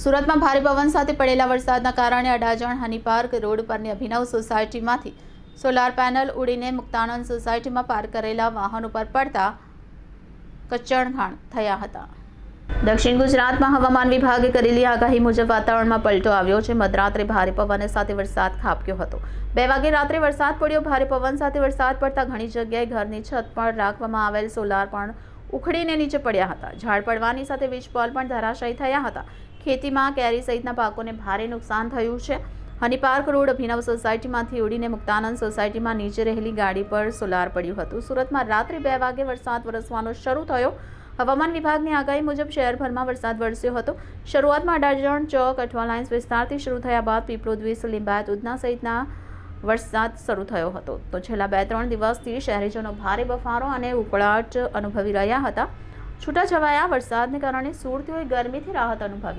સુરતમાં ભારે પવન સાથે પડેલા વરસાદના કારણે અડાજણ હનીપાર્ક રોડ પરની અભિનવ સોસાયટીમાંથી સોલાર પેનલ ઉડીને મુક્તાનંદ સોસાયટીમાં પાર્ક કરેલા વાહન ઉપર પડતા કચણઘાણ થયા હતા. દક્ષિણ ગુજરાતમાં હવામાન વિભાગે કરેલી આગાહી મુજબ વાતાવરણમાં પલટો આવ્યો છે. મધરાત્રે ભારે પવન સાથે વરસાદ ખાબક્યો હતો. બે વાગે રાત્રે વરસાદ પડ્યો. ભારે પવન સાથે વરસાદ પડતા ઘણી જગ્યાએ ઘરની છત પર રાખવામાં આવેલ સોલાર પણ ઉખડીને નીચે પડ્યા હતા. ઝાડ પડવાની સાથે વીજ પોલ પણ ધરાશાયી થયા હતા. ખેતીમાં કેરી સહિતના પાકોને ભારે નુકસાન થયું છે. હનીપાર્ક રોડ અભિનવ સોસાયટીમાંથી ઉડીને મુક્તાનંદ સોસાયટીમાં નીચે રહેલી ગાડી પર સોલાર પડ્યું હતું. સુરતમાં રાત્રે બે વાગે વરસાદ વરસવાનો શરૂ થયો. હવામાન વિભાગની આગાહી મુજબ શહેરભરમાં વરસાદ વરસ્યો હતો. શરૂઆતમાં અડાજણ ચોક, અઠવા લાઇન્સ વિસ્તારથી શરૂ થયા બાદ પીપળો દ્વીસ, લીંબાયત, ઉધના સહિતના વરસાદ શરૂ થયો હતો. તો છેલ્લા બે ત્રણ દિવસથી શહેરીજનો ભારે બફારો અને ઉકળાટ અનુભવી રહ્યા હતા. છૂટાછવાયા વરસાદને કારણે સુરતીઓએ ગરમીથી રાહત અનુભવી.